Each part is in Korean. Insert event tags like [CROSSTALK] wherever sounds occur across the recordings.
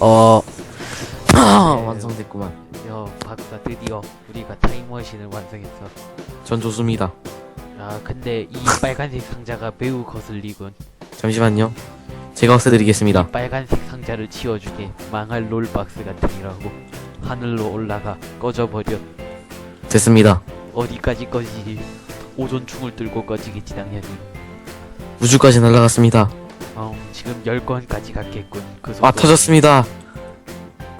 어 완성됐구만. 야 박사 드디어 우리가 타임머신을 완성했어 전 좋습니다. 아 근데 이 빨간색 상자가 매우 거슬리군 잠시만요. 제가 없애드리겠습니다. 빨간색 상자를 치워주게 망할 롤박스 같으니라고 하늘로 올라가 꺼져버려 됐습니다. 어디까지 꺼지지 오존충을 들고 꺼지겠지 당연히 우주까지 날아갔습니다. 어 지금 열 건까지 갔겠군 그 아 속도 터졌습니다.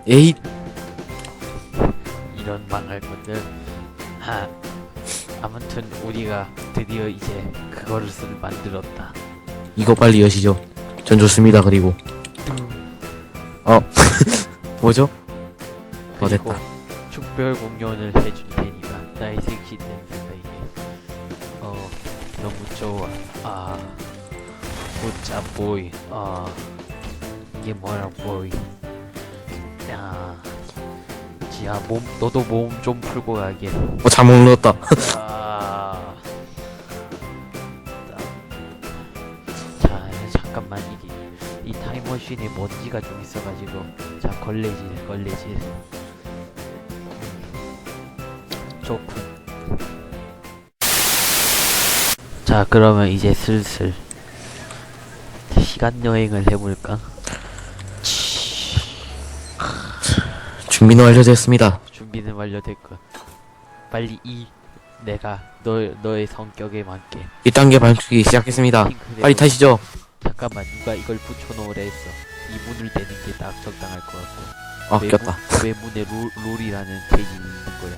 에잇 이런 망할 것들 하 아무튼 우리가 드디어 이제 그거를 쓸 만들었다 이거 빨리 여시죠. 전 좋습니다. 그리고 어 [LAUGHS] 뭐죠? 어 그리고 됐다. 축별 공연을 해줄 테니까 나의 섹시 댄스가 이게 어 너무 좋아 아 굿자 보이. 아 이게 뭐야 보이. 야 지야 몸 너도 몸 좀 풀고 가게. 어 잘못 눌렀다. [LAUGHS] 아 자 잠깐만 이게. 이 타임머신에 먼지가 좀 있어가지고. 자 걸레질 걸레질. 음, 좋군. 자 그러면 이제 슬슬 시간 여행을 해볼까 준비는 완료되었습니다. 준비는 완료됐군 빨리 이 내가 너 너의 성격에 맞게 1단계 반죽이 시작했습니다. 핑크색으로 빨리 타시죠. 잠깐만 누가 이걸 붙여놓으라 했어 이 문을 대는 게 딱 적당할 것 같고 어왜 꼈다. 문- 왜 문에 롤, 롤이라는 페이지 있는 거야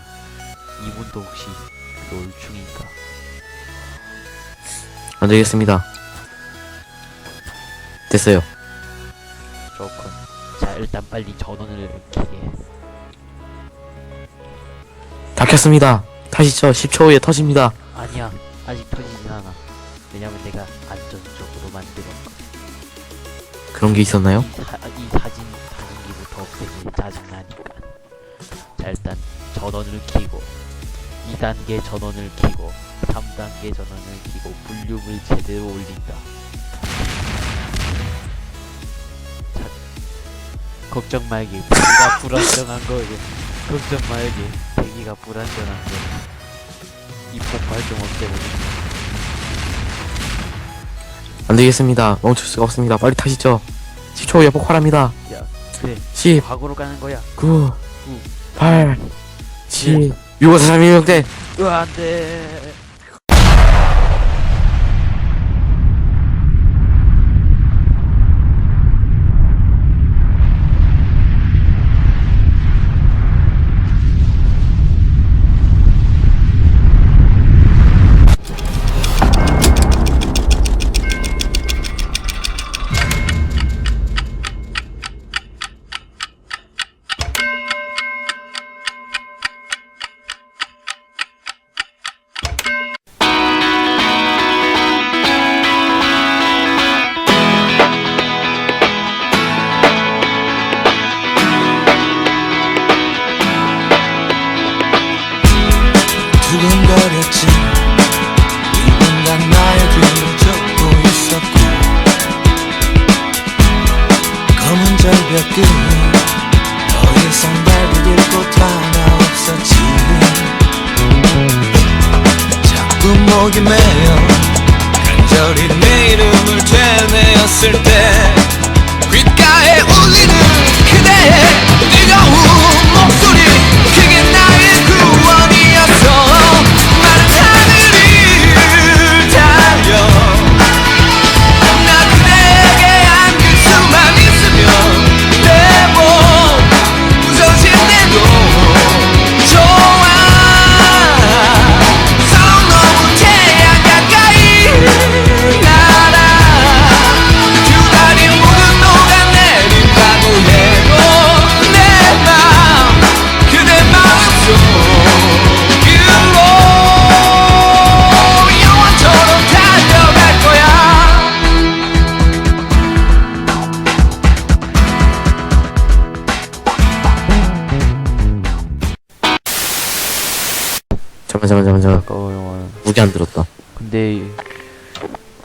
이 문도 혹시 롤충인가 안 되겠습니다. 됐어요. 좋군 자 일단 빨리 전원을 켜게 다 켰습니다. 타시죠. 10초 후에 터집니다. 아니야 아직 터지진 않아 왜냐면 내가 안전적으로 만들었거든 그런 게 있었나요? 이, 사, 이 사진 사진기부터 없애기 짜증나니까 자 일단 전원을 켜고 2단계 전원을 켜고 3단계 전원을 켜고 볼륨을 제대로 올린다 걱정 말기. 대기가 불안정한 거예요 걱정 말기. 대기가 불안정한 거이 폭발 좀 없애보자 안 되겠습니다. 멈출 수가 없습니다. 빨리 타시죠. 10초 후에 폭발합니다. 야 그래. 10, 과거로 가는 거야. 9, 구, 8, 7, 6, 5, 4, 3, 2, 1, 대 으아 안돼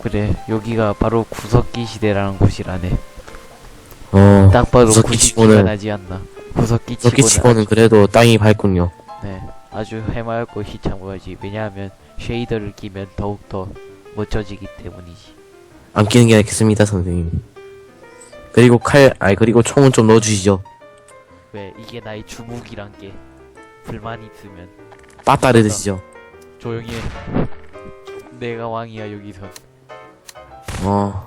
그래 여기가 바로 구석기 시대라는 곳이라네 어 딱 봐도 구석기 90기가 치고는- 나지 않나 구석기 치고는 치고는 그래도 땅이 밝군요. 네, 아주 해맑고 희창하지 왜냐하면 쉐이더를 끼면 더욱더 멋져지기 때문이지 안 끼는 게 낫겠습니다, 선생님. 그리고 칼, 아니, 그리고 총은 좀 넣어주시죠. 왜 이게 나의 주무기란 게 불만 있으면 빠따를 드시죠. 조용히 해 내가 왕이야 여기서. 어,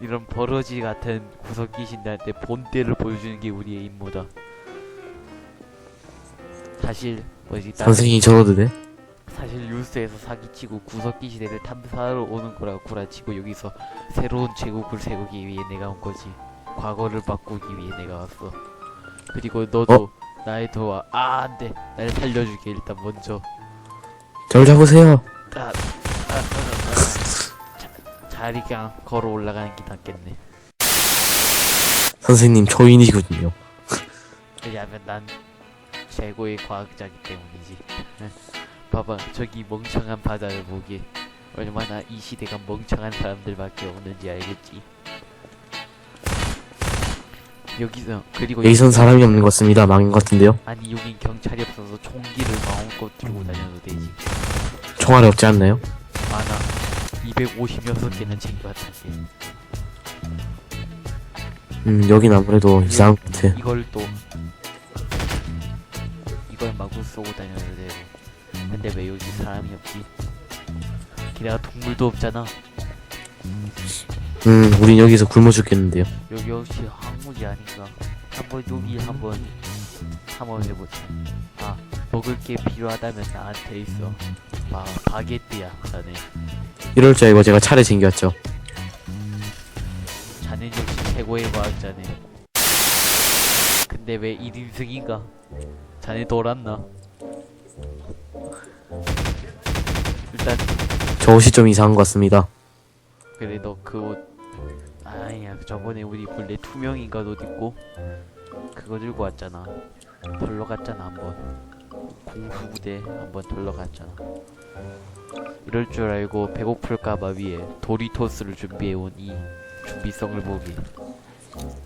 이런 버러지 같은 구석기 신들한테 본때를 보여주는 게 우리의 임무다. 사실 뭐지 나는 선생님이 저러도 돼? 사실 뉴스에서 사기치고 구석기 시대를 탐사하러 오는 거라고 구라치고 여기서 새로운 제국을 세우기 위해 내가 온 거지. 과거를 바꾸기 위해 내가 왔어. 그리고 너도 나의 도와 아 안돼. 날 살려줄게 일단 먼저. 절 잡으세요. 아, 자, 자리 그냥 걸어 올라가는 게 낫겠네 선생님 초인이거든요. 왜냐면 난 최고의 과학자기 때문이지 봐봐 저기 멍청한 바다를 보게 얼마나 이 시대가 멍청한 사람들밖에 없는지 알겠지 여기서 그리고 여기선 사람이 없는 것 같습니다. 망인 것 같은데요? 아니 여긴 경찰이 없어서 총기를 마음껏 들고 다녀도 되지 총알이 없지 않나요? 많아 256개는 챙겨왔다 음, 여긴 아무래도 이상한 것 같아. 이걸 또 이걸 마구 쏘고 다녀야 되고 근데 왜 여기 사람이 없지? 게다가 동물도 없잖아 음, 우린 여기서 굶어 죽겠는데요. 여기 역시 항목이 아닌가 한번 여기 한번 한번 해보자 아 먹을 게 필요하다면 나한테 있어 아 바게트야 자네 이럴 줄 알고 제가 차를 챙겨왔죠. 자넨 역시 최고의 과학자네 근데 왜 1인승인가? 자네 돌았나? 일단 저 옷이 좀 이상한 것 같습니다. 그래 너그옷 아니야 저번에 우리 본래 투명인가 옷 입고 그거 들고 왔잖아 털러 갔잖아 한번 공수부대 한번 털러 갔잖아 이럴 줄 알고 배고플까봐 위에 도리토스를 준비해온 이 준비성을 보기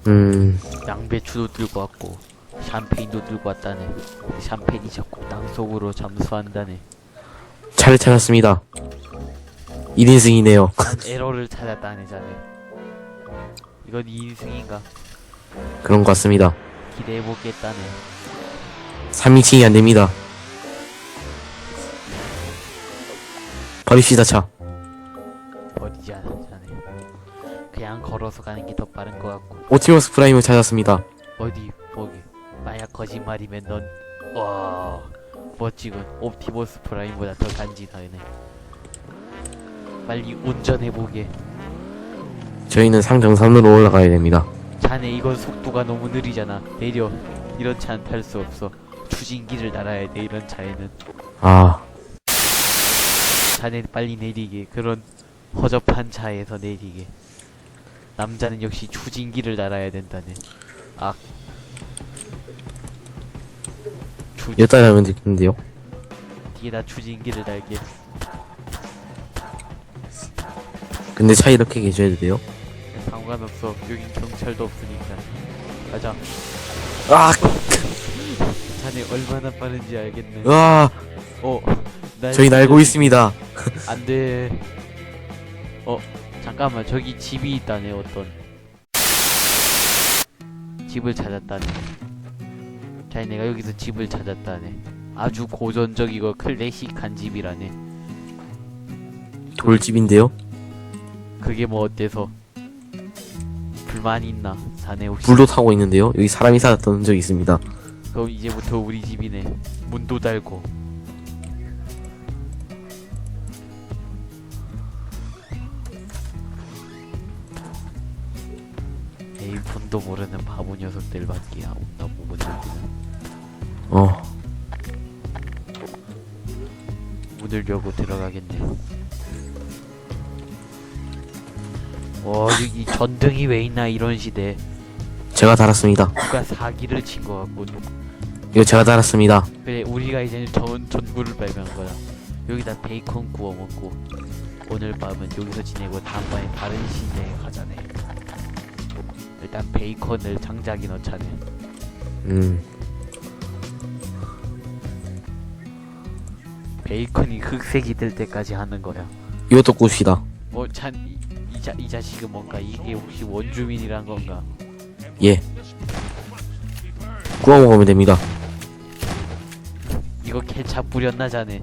음, 양배추도 들고 왔고 샴페인도 들고 왔다네 근데 샴페인이 자꾸 땅속으로 잠수한다네 차를 찾았습니다. 1인승이네요. 난 [LAUGHS] 에러를 찾았다네 자네 이건 2인승인가 그런 것 같습니다. 기대해보겠다네 3인칭이 안 됩니다. 버립시다, 차. 버리지 않아 자네. 그냥 걸어서 가는 게 더 빠른 것 같고 오티머스 프라임을 찾았습니다. 어디 보기? 만약 거짓말이면 넌 와 멋지군. 옵티머스 프라임보다 더 간지나네. 빨리 운전해 보게. 저희는 상정산으로 올라가야 됩니다. 자네 이건 속도가 너무 느리잖아. 내려. 이런 차는 탈 수 없어. 추진기를 날아야 돼 이런 차에는. 아, 자네 빨리 내리게. 그런 허접한 차에서 내리게. 남자는 역시 추진기를 날아야 된다네. 아. 추진 몇 달하면 되겠는데요? 뒤에다 추진기를 달게. 근데 차 이렇게 계셔야 돼요? 상관없어. 여긴 경찰도 없으니까. 가자. 아, 자네 얼마나 빠른지 알겠네. 아, 어. 날 저희 날고 있습니다. 안 돼. 어 잠깐만. 저기 집이 있다네 어떤. 집을 찾았다네. 자 내가 여기서 집을 찾았다네. 아주 고전적이고 클래식한 집이라네. 돌집인데요? 그게 뭐 어때서? 불만 있나? 자네 혹시? 불도 타고 있는데요? 여기 사람이 살았던 적이 있습니다. 그럼 이제부터 우리 집이네. 문도 달고 문도 모르는 바보 녀석들밖에 없나 보군 여기는. 어, 문을 열고 들어가겠네. 와 여기 전등이 왜 있나 이런 시대. 제가 달았습니다. 누가 사기를 친 것 같고. 이거 제가 달았습니다. 그래 우리가 이제는 전, 전구를 발명한 거야. 여기다 베이컨 구워 먹고 오늘 밤은 여기서 지내고 다음번에 다른 시내에 가자네 일단 베이컨을 장작에 넣자네. 음 베이컨이 흑색이 될 때까지 하는 거야. 이것도 어, 찬, 이, 이, 자, 이 자식은 뭔가 이게 혹시 원주민이란 건가? 예 구워 먹으면 됩니다 이거 케찹 뿌렸나 자네?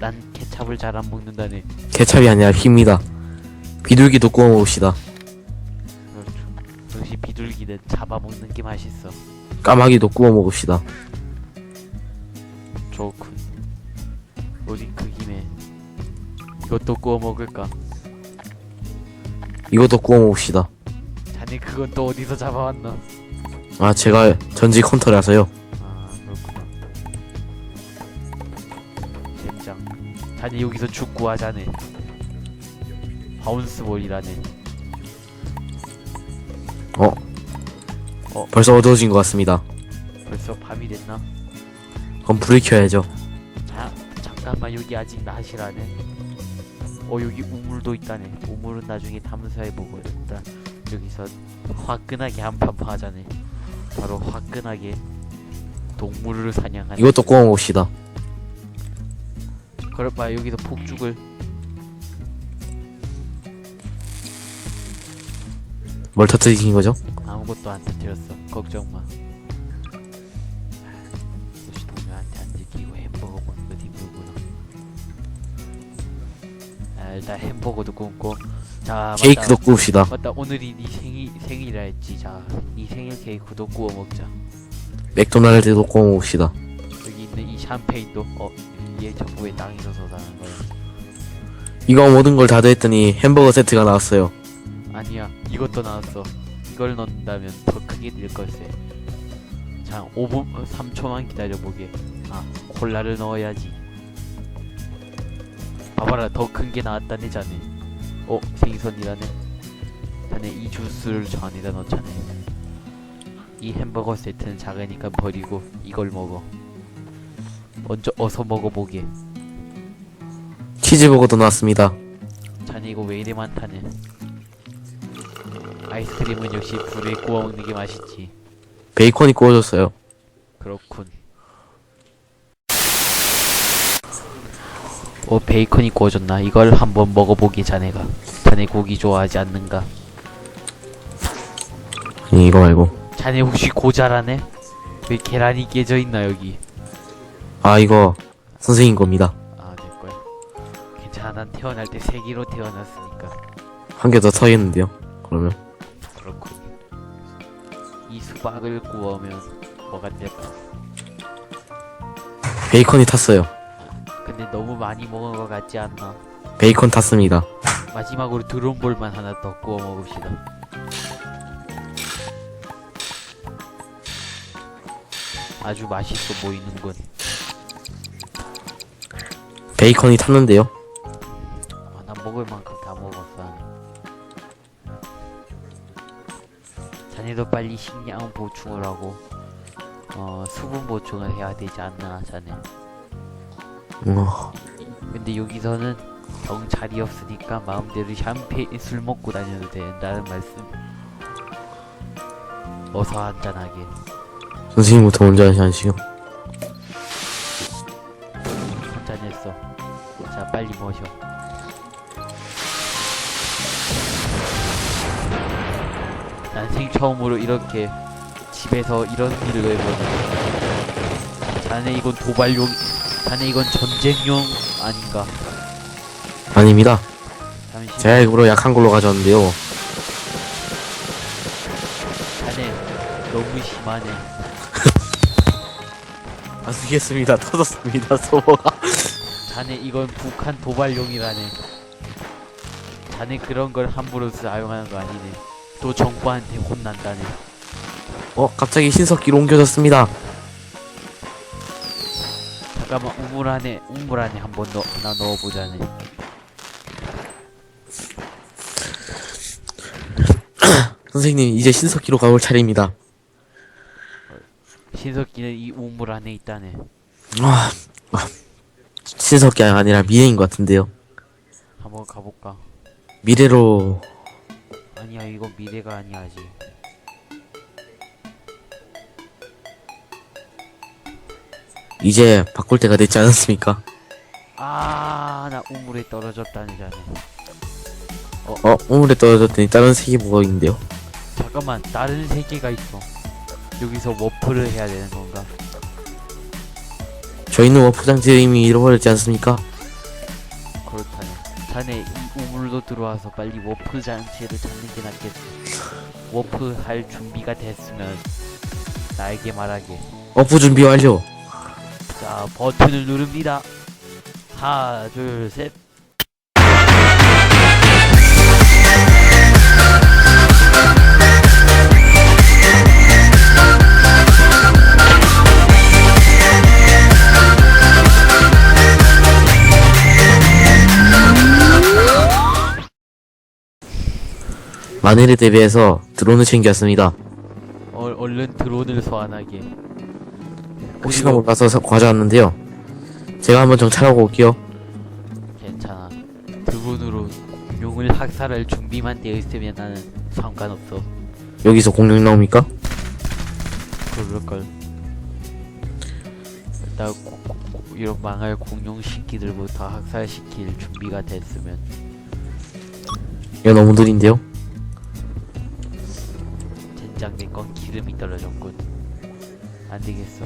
난 케찹을 잘 안 먹는다네. 케찹이 아니라 힙니다 비둘기도 구워 먹읍시다. 비둘기는 잡아먹는 게 맛있어. 까마귀도 구워 먹읍시다 좋군. 우리 그 김에 이것도 구워 먹을까? 이것도 구워 먹읍시다 자네 그건 또 어디서 잡아왔나? 아 제가 전직 헌터라서요 아 그렇구나. 젠장. 자네 여기서 축구하자네. 바운스볼이라네. 어 어. 벌써 어두워진 것 같습니다 벌써 밤이 됐나? 그럼 불을 켜야죠 자, 잠깐만 여기 아직 낮이라네. 어 여기 우물도 있다네. 우물은 나중에 탐사해보고 일단 여기서 화끈하게 한판 하자네. 바로 화끈하게 동물을 사냥하는. 이것도 구워 먹읍시다 그럴 바에 여기서 폭죽을 뭘 터뜨리신 거죠? 아무것도 안 터뜨렸어. 걱정 마. 역시 동료한테 안 들키고 햄버거 먹는 거 힘들구나. 아, 일단 햄버거도 굽고. 자, 맞다. 케이크도 구웁시다 맞다. 오늘이 네 생일 생일이라 했지. 자, 네 생일 케이크도 구워 먹자. 맥도날드도 구워 먹읍시다 여기 있는 이 샴페인도 어, 얘 정부에 땅이 있어서 사는 거야. 이거 모든 걸 다 더했더니 햄버거 세트가 나왔어요 아니야 이것도 나왔어 이걸 넣는다면 더 크게 될 걸세. 자 5분 어, 3초만 기다려보게. 아 콜라를 넣어야지. 봐봐라 더 큰 게 나왔다네 자네. 어 생선이라네. 자네 이 주스를 저 안에다 넣자네. 이 햄버거 세트는 작으니까 버리고 이걸 먹어. 먼저 어서 먹어보게. 치즈버거도 나왔습니다. 자네 이거 왜 이리 많다네 아이스크림은 역시 불에 구워 먹는 게 맛있지. 베이컨이 구워졌어요. 그렇군. 어 베이컨이 구워졌나? 이걸 한번 먹어보기 자네가. 자네 고기 좋아하지 않는가? 아니 이거 말고. 자네 혹시 고자라네? 왜 계란이 깨져 있나 여기? 아 이거 선생님 겁니다. 아 될거야 괜찮아 난 태어날 때 세기로 태어났으니까. 한 개더 터있는데요 그러면 이 수박을 구우면 뭐가 될까 베이컨이 탔어요. 근데 너무 많이 먹은 것 같지 않나? 베이컨 탔습니다. 마지막으로 드론볼만 하나 더 구워 먹읍시다. 아주 맛있어 보이는군. 베이컨이 탔는데요 자네도 빨리 식량 보충을 하고 어 수분 보충을 해야 되지 않나 자네. 어, 근데 여기서는 경찰이 없으니까 마음대로 샴페인 술 먹고 다녀도 된다는 말씀. 어서 한잔하게. 선생님부터 먼저 하시죠 한잔했어. 자, 빨리 모셔. 난 생 처음으로 이렇게 집에서 이런 일을 해보네. 자네 이건 도발용, 자네 이건 전쟁용 아닌가? 아닙니다 잠시. 제가 일부러 약한 걸로 가져왔는데요 자네 너무 심하네. [LAUGHS] 아시겠습니다 터졌습니다 소모가 자네 이건 북한 도발용이라네. 자네 그런 걸 함부로 사용하는 거 아니네. 또 정부한테 혼난다네. 어 갑자기 신석기로 옮겨졌습니다 잠깐만 우물 안에 우물 안에 한번 넣 하나 넣어보자네. [CLEARS THROAT] 선생님 이제 신석기로 가볼 차례입니다 신석기는 이 우물 안에 있다네. 아, 아, 신석기가 아니라 미래인 것 같은데요 한번 가볼까? 미래로 아니야 이거 미래가 아니야 아직 이제 바꿀 때가 됐지 않았습니까? 아나 우물에 떨어졌다니 자네 어, 어, 우물에 떨어졌더니 다른 세계 뭐가 있는데요? 잠깐만 다른 세계가 있어 여기서 워프를 해야 되는 건가? 저희는 워프 장치를 이미 잃어버렸지 않습니까? 자네 이 우물로 들어와서 빨리 워프 장치를 찾는 게 낫겠어. 워프 할 준비가 됐으면 나에게 말하게. 워프 준비 완료. 자, 버튼을 누릅니다. 하나, 둘, 셋. 만일에 대비해서 드론을 챙겼습니다. 어, 얼른 드론을 소환하게. 혹시나 그리고- 몰라서 사- 가져왔는데요. 제가 한번 정찰하고 올게요. 괜찮아. 드론으로 용을 학살할 준비만 되어 있으면 나는 상관없어. 여기서 공룡 나옵니까? 그럴걸. 나 고- 고- 고- 이런 망할 공룡 시키들부터 학살시킬 준비가 됐으면 이거 너무 느린데요? 내건 기름이 떨어졌군. 안 되겠어.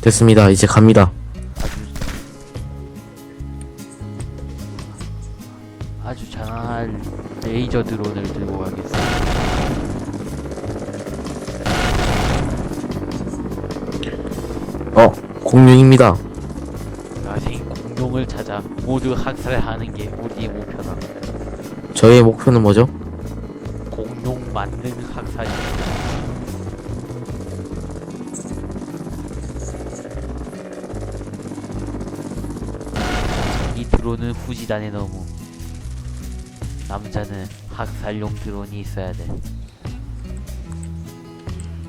됐습니다. 이제 갑니다. 아주 아주 잘 레이저 드론을 들고 가겠어. 어, 공룡입니다. 야생 공룡을 찾아 모두 학살하는 게 우리의 목표다. 저희의 목표는 뭐죠? 공룡 만능 학살이. 이 드론은 후지단에 너무 남자는 학살용 드론이 있어야 돼.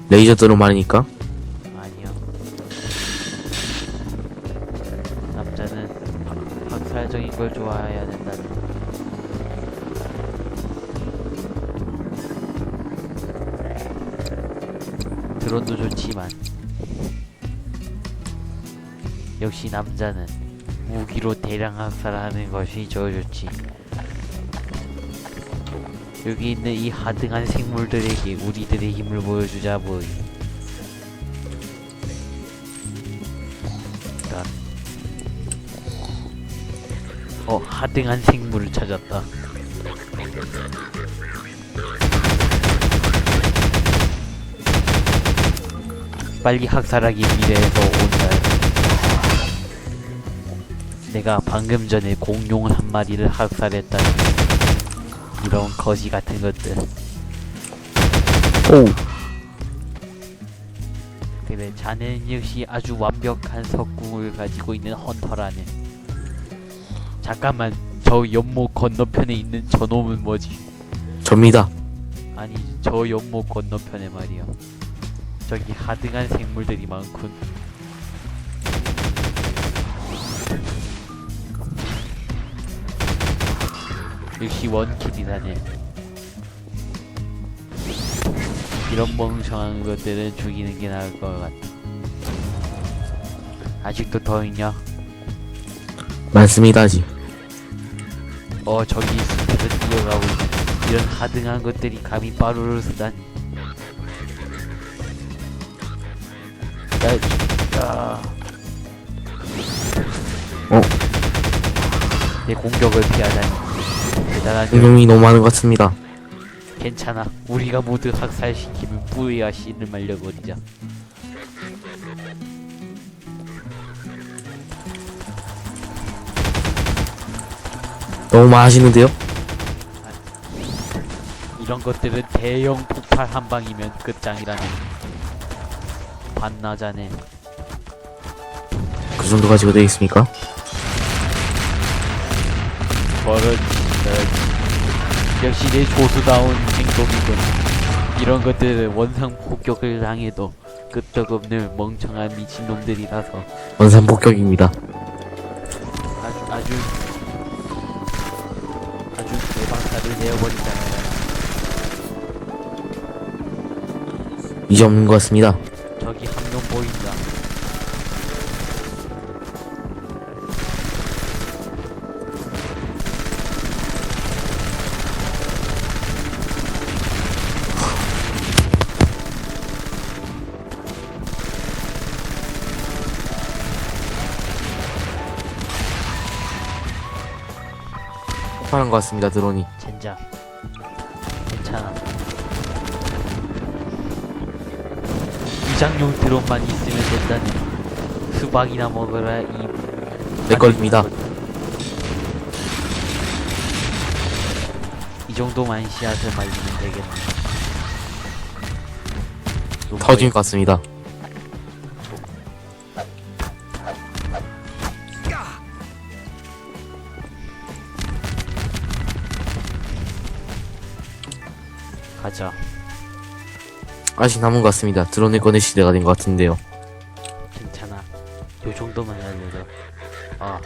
레이저 드론 말이니까. 아니요. 남자는 학- 학살적인 걸 좋아해야 된다는. 드론도 좋지만 역시 남자는 무기로 대량 학살하는 것이 더 좋지. 여기 있는 이 하등한 생물들에게 우리들의 힘을 보여주자 보이. 일단 어 하등한 생물을 찾았다. 빨리 학살하기 미래에서 온다. 내가 방금 전에 공룡 한 마리를 학살했다니 이런 거지 같은 것들. 오, 그래 자네는 역시 아주 완벽한 석궁을 가지고 있는 헌터라네. 잠깐만 저 연못 건너편에 있는 저놈은 뭐지? 접니다. 아니 저 연못 건너편에 말이야 저기 하등한 생물들이 많군 역시 원킬이다네 이런 멍청한 것들은 죽이는 게 나을 것 같아 아직도 더 있냐? 많습니다, 아직. 어 저기 숲에서 뛰어가고 있네 이런 하등한 것들이 감히 빠루를 쓰다니 야, 야. 어? 내 공격을 피하다니 대단하죠 공룡이 너무 많은 것 같습니다. 괜찮아 우리가 모두 학살시키면 뿌리와 씨를 말려버리자 너무 많으시는데요? 이런 것들은 대형 폭발 한 방이면 끝장이라네 반나자네 그 정도 가지고 되겠습니까? 버릇 역시 내 조수다운 행동이군 이런 것들은 원상 폭격을 당해도 끄떡없는 멍청한 미친놈들이라서 원산 폭격입니다. 아주 아주 아주 대박사를 내어버리잖아요 이제 없는 것 같습니다. 폭발한 것 같습니다 드론이. 젠장. 괜찮아. 위장용 드론만 있으면 된다네. 수박이나 먹어라 이. 내 걸립니다. 이 정도만 씨앗을 말리면 되겠네. 또 터진 것 같습니다 아직 남은 것 같습니다. 드론을 꺼낼 시대가 된 것 같은데요. 괜찮아. 요 정도만 알려줘 아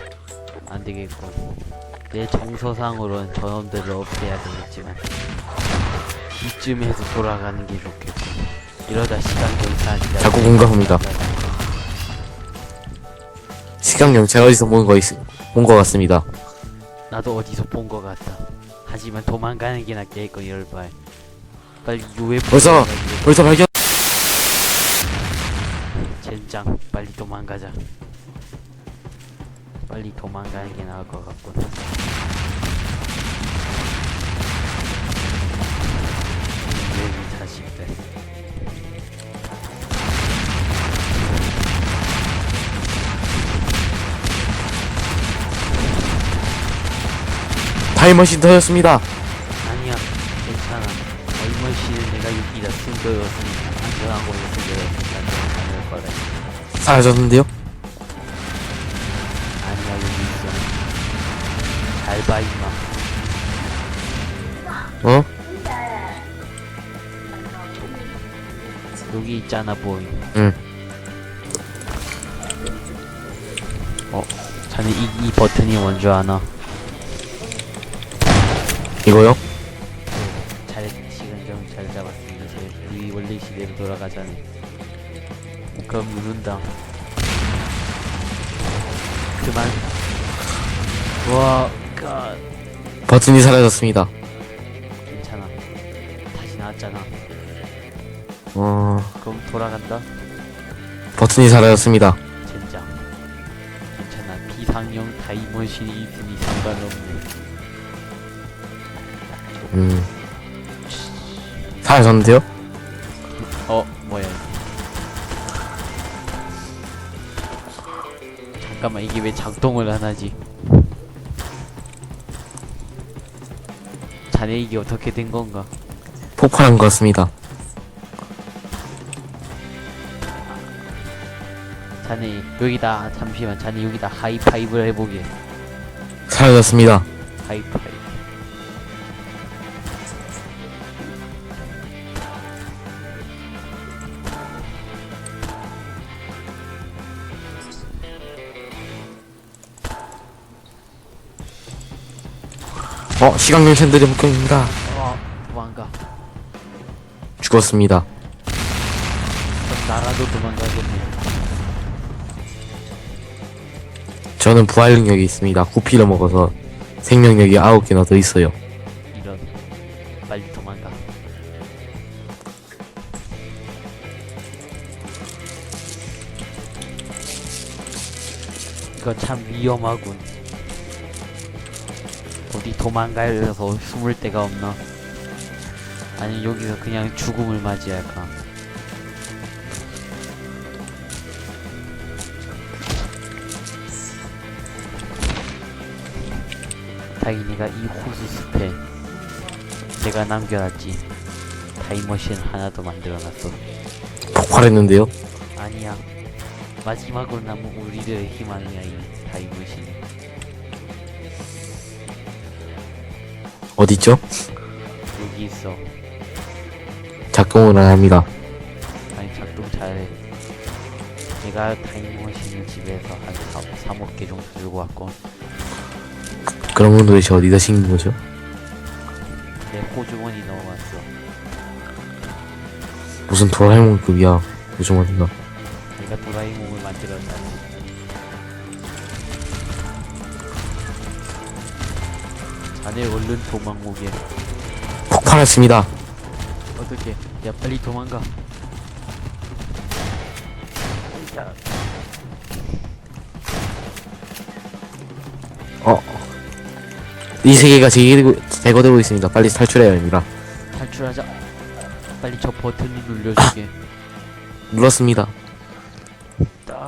안 되겠군 내 정서상으로는 저놈들을 없애야 되겠지만 이쯤에서 돌아가는 게 좋겠군 이러다 시간 경찰이다 자꾸 공감합니다. 시각령 제가 어디서 본거 있, 본것 같습니다. 나도 어디서 본것 같다 하지만 도망가는 게 낫겠군 이럴 바에 빨리 UFO 벌써! 벌써 발견. 젠장 빨리 도망가자. 빨리 도망가는 게 나을 것 같군. 여기 자식들 타임머신 터졌습니다 안전한 곳에 숨겨뒀으니까 괜찮을 거래 사라졌는데요 아니야 여기 있어 잘봐 임마 어? 여기 있잖아 보이 응 어 자네 이, 이 버튼이 뭔 줄 아나 이거요? 돌아가자네 그럼 누른다 그만. 와 갓. 버튼이 사라졌습니다. 괜찮아. 다시 나왔잖아. 어... 그럼 돌아간다. 버튼이 사라졌습니다. 젠장. 괜찮아. 비상용 타임머신이 있으니 상관없네. 음... 사라졌는데요? 잠깐만 이게 왜 작동을 안 하지? 자네 이게 어떻게 된 건가? 폭발한 것 같습니다. 자네 여기다 잠시만. 자네 여기다 하이파이브를 해보게. 사라졌습니다. 하이파 어? 시각령 샌들의 목격입니다. 어 도망가. 죽었습니다. 그럼 나라도 도망가겠네. 저는 부활 능력이 있습니다. 구피를 먹어서 생명력이 9개나 더 있어요. 이런. 빨리 도망가. 이거 참 위험하군 어디 도망가려서 숨을 데가 없나? 아니 여기서 그냥 죽음을 맞이할까? 다행히 내가 이 호수 숲에 제가 남겨놨지. 타임머신 하나 더 만들어놨어. 폭발했는데요? 아니야. 마지막으로 남은 우리들의 희망이야 이 타임머신 어디있죠? 여기 있어 작동을 안 합니다. 아니 작동 잘해. 내가 타임머신을 집에서 한 3, 3억 개 정도 들고 왔고. 그런 건 도대체 어디다 심는 거죠? 내 호주머니 넣어왔어. 무슨 도라에몽급이야 요즘 어디가. 내가 도라에몽을 만들었잖아 자네 얼른 도망 오게 폭발했습니다 어떻게? 야 빨리 도망가. 자, 어이 세계가 제거, 제거되고 있습니다. 빨리 탈출해야 합니다. 탈출하자. 빨리 저 버튼을 눌려주게. 눌렀습니다. 딱